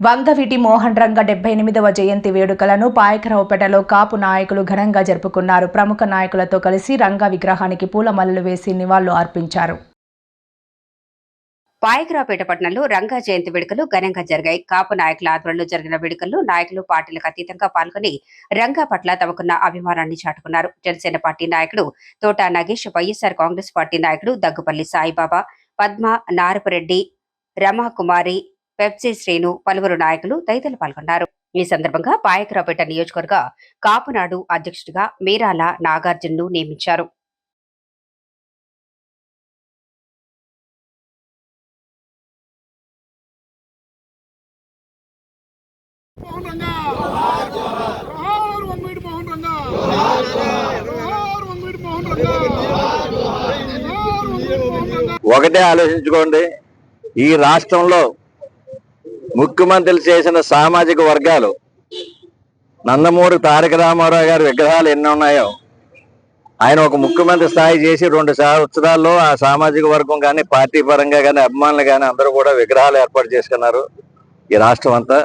వంగవీటి మోహన్ రంగ డెబ్బై ఎనిమిదవ జయంతి వేడుకలను పాయకరావుపేటలో కాపు నాయకులు ఘనంగా జరుపుకున్నారు. ప్రముఖ నాయకులతో కలిసి రంగ విగ్రహానికి పూలమల్లలు వేసి నివాళులు అర్పించారు. పాయకరావుపేట పట్టణంలో రంగా జయంతి వేడుకలు ఘనంగా జరిగాయి. కాపు నాయకుల ఆధ్వర్యంలో జరిగిన వేడుకల్లో నాయకులు పార్టీలకు అతీతంగా పాల్గొని రంగా పట్ల తమకున్న అభిమానాన్ని చాటుకున్నారు. జనసేన పార్టీ నాయకుడు తోట నగేష్ వైఎస్ఆర్ కాంగ్రెస్ పార్టీ నాయకుడు దగ్గుపల్లి సాయిబాబా పద్మ నారపురెడ్డి రమాకుమారి పెప్సీ శ్రీను పలువురు నాయకులు తదితరులు పాల్గొన్నారు. ఈ సందర్భంగా పాయకరావుపేట నియోజకవర్గ కాపునాడు అధ్యక్షుడిగా మీరాల నాగార్జున్ను నియమించారు. ఒకటే ఆలోచించుకోండి ఈ రాష్ట్రంలో ముఖ్యమంత్రులు చేసిన సామాజిక వర్గాలు. నందమూరి తారక రామారావు గారి విగ్రహాలు ఎన్ని ఉన్నాయో. ఆయన ఒక ముఖ్యమంత్రి స్థాయి చేసి రెండు సంవత్సరాల్లో ఆ సామాజిక వర్గం కానీ పార్టీ పరంగా కానీ అభిమానులు కానీ అందరూ కూడా విగ్రహాలు ఏర్పాటు చేసుకున్నారు ఈ రాష్ట్రం అంతా.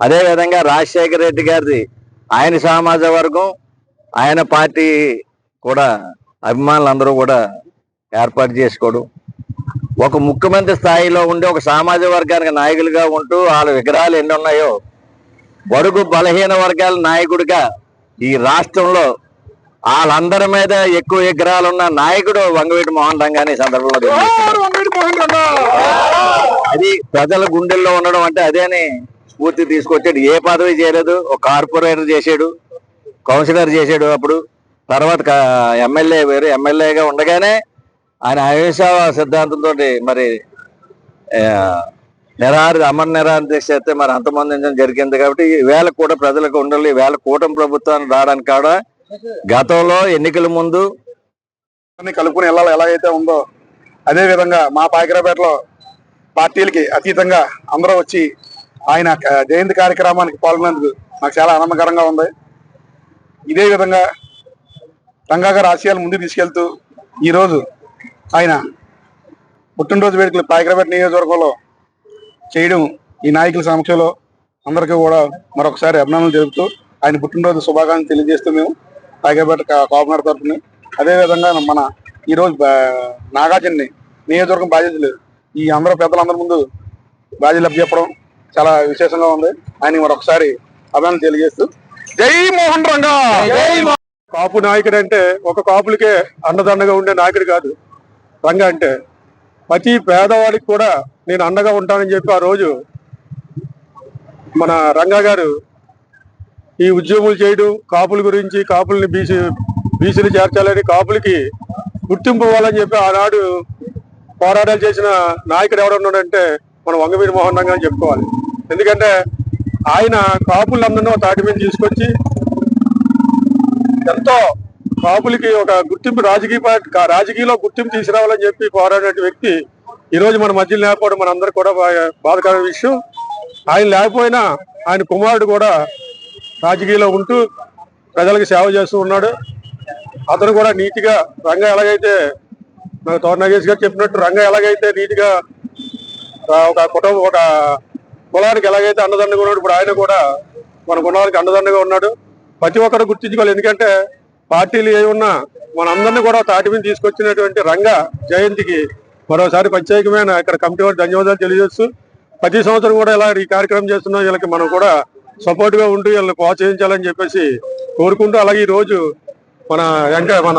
అదేవిధంగా రాజశేఖర రెడ్డి గారిది ఆయన సామాజిక వర్గం ఆయన పార్టీ కూడా అభిమానులు అందరూ కూడా ఏర్పాటు చేసుకోవడం ఒక ముఖ్యమంత్రి స్థాయిలో ఉండి ఒక సామాజిక వర్గానికి నాయకులుగా ఉంటూ వాళ్ళ విగ్రహాలు ఎన్ని ఉన్నాయో బడుగు బలహీన వర్గాల నాయకుడిగా ఈ రాష్ట్రంలో వాళ్ళందరి మీద ఎక్కువ విగ్రహాలు ఉన్న నాయకుడు వంగవీటి మోహన్ రంగాని సందర్భంలో అది ప్రజల గుండెల్లో ఉండడం అంటే అదేని స్ఫూర్తి తీసుకొచ్చాడు. ఏ పదవి చేయలేదు ఒక కార్పొరేటర్ చేశాడు కౌన్సిలర్ చేశాడు అప్పుడు. తర్వాత ఎమ్మెల్యే వేరు ఎమ్మెల్యేగా ఉండగానే ఆయన అహింస సిద్ధాంతంతో మరి ఆ, నిరాహార అమర నిరాహార దీక్ష చేస్తే మరి అంతమందించడం జరిగింది కాబట్టి ఈ వేళ కూడా ప్రజలకు ఉండాలి. ఈ వేళ కూటమి ప్రభుత్వాన్ని రావడానికి కూడా గతంలో ఎన్నికల ముందు కలుపుకుని వెళ్ళాలి ఎలాగైతే ఉందో అదే విధంగా మా పాకిరాపేటలో పార్టీలకి అతీతంగా అందరూ వచ్చి ఆయన జయంతి కార్యక్రమానికి పాల్గొనేందుకు నాకు చాలా ఆనందకరంగా ఉంది. ఇదే విధంగా రంగా గారి ఆశయాలు ముందుకు తీసుకెళ్తూ ఈరోజు ఆయన పుట్టినరోజు వేడుకలు పాయకరాపేట నియోజకవర్గంలో చేయడం ఈ నాయకుల సమక్షంలో అందరికీ కూడా మరొకసారి అభినందనలు తెలుపుతూ ఆయన పుట్టినరోజు శుభాకాంక్షలు తెలియజేస్తూ మేము పాయకరాపేట కాపునాడు తరఫున అదేవిధంగా మన ఈరోజు నాగార్జున్ని నియోజకవర్గం బాధ్యతలు ఈ అందరూ పెద్దలందరి ముందు బాధ్యతలు అప్పచెప్పడం చాలా విశేషంగా ఉంది. ఆయన మరొకసారి అభినందనలు తెలియజేస్తూ జై మోహన్ రంగా! కాపు నాయకుడు అంటే ఒక కాపులకే అండదండగా ఉండే నాయకుడు కాదు. రంగా అంటే ప్రతి పేదవాడికి కూడా నేను అండగా ఉంటానని చెప్పి ఆ రోజు మన రంగా గారు ఈ ఉద్యోగులు చేయడం కాపుల గురించి కాపుల్ని బీసీ బీసీలు చేర్చాలని కాపులకి గుర్తింపు ఇవ్వాలని చెప్పి ఆనాడు పోరాటాలు చేసిన నాయకుడు ఎవడన్నాడంటే మన వంగవీర మోహన్ రంగా అని చెప్పుకోవాలి. ఎందుకంటే ఆయన కాపులందరినీ తాటి మీద తీసుకొచ్చి ఎంతో కాపులకి ఒక గుర్తింపు రాజకీయ పార్టీ రాజకీయంలో గుర్తింపు తీసుకురావాలని చెప్పి పోరాడే వ్యక్తి ఈరోజు మన మధ్యలో లేకపోవడం మన అందరు కూడా బాధకరమైన విషయం. ఆయన లేకపోయినా ఆయన కుమారుడు కూడా రాజకీయంలో ఉంటూ ప్రజలకు సేవ చేస్తూ ఉన్నాడు. అతను కూడా నీతిగా రంగ ఎలాగైతే నాకు తోట నాగేష్ గారు చెప్పినట్టు రంగ ఎలాగైతే నీతిగా ఒక కుటుంబం ఒక కులానికి ఎలాగైతే అండదండగా ఉన్నాడు ఇప్పుడు ఆయన కూడా మన కులానికి అండదండగా ఉన్నాడు. ప్రతి ఒక్కరు గుర్తించుకోవాలి. ఎందుకంటే పార్టీలు ఏ ఉన్నా మనందరినీ కూడా తాటి మీద తీసుకొచ్చినటువంటి రంగ జయంతికి మరోసారి ప్రత్యేకమైన ఇక్కడ కమిటీ వారికి ధన్యవాదాలు తెలియజేస్తూ ప్రతి సంవత్సరం కూడా ఇలా ఈ కార్యక్రమం చేస్తున్న వీళ్ళకి మనం కూడా సపోర్ట్గా ఉంటూ వీళ్ళని ప్రోత్సహించాలని చెప్పేసి కోరుకుంటూ అలాగే ఈ రోజు మన వెంక మన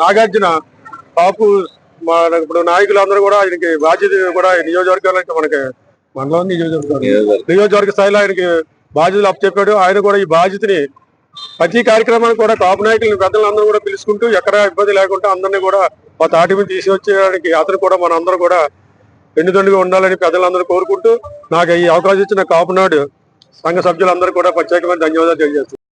నాగార్జున కాపు మన ఇప్పుడు నాయకులు అందరూ కూడా ఆయనకి బాధ్యత కూడా నియోజకవర్గాలకి మనకి మండలం నియోజకవర్గం. నియోజకవర్గ స్థాయిలో ఆయనకి బాధ్యతలు అప్పచెప్పాడు. ఆయన కూడా ఈ బాధ్యతని ప్రతి కార్యక్రమానికి కూడా కాపు నాయకులను పెద్దలందరూ కూడా పిలుచుకుంటూ ఎక్కడ ఇబ్బంది లేకుండా అందరినీ కూడా మా తాటి మీద తీసుకొచ్చేయడానికి అతను కూడా మన అందరూ కూడా ఎన్నుదండుగా ఉండాలని పెద్దలందరూ కోరుకుంటూ నాకు ఈ అవకాశం ఇచ్చిన కాపునాడు సంఘ సభ్యులందరూ కూడా ప్రత్యేకమైన ధన్యవాదాలు తెలియజేస్తున్నాను.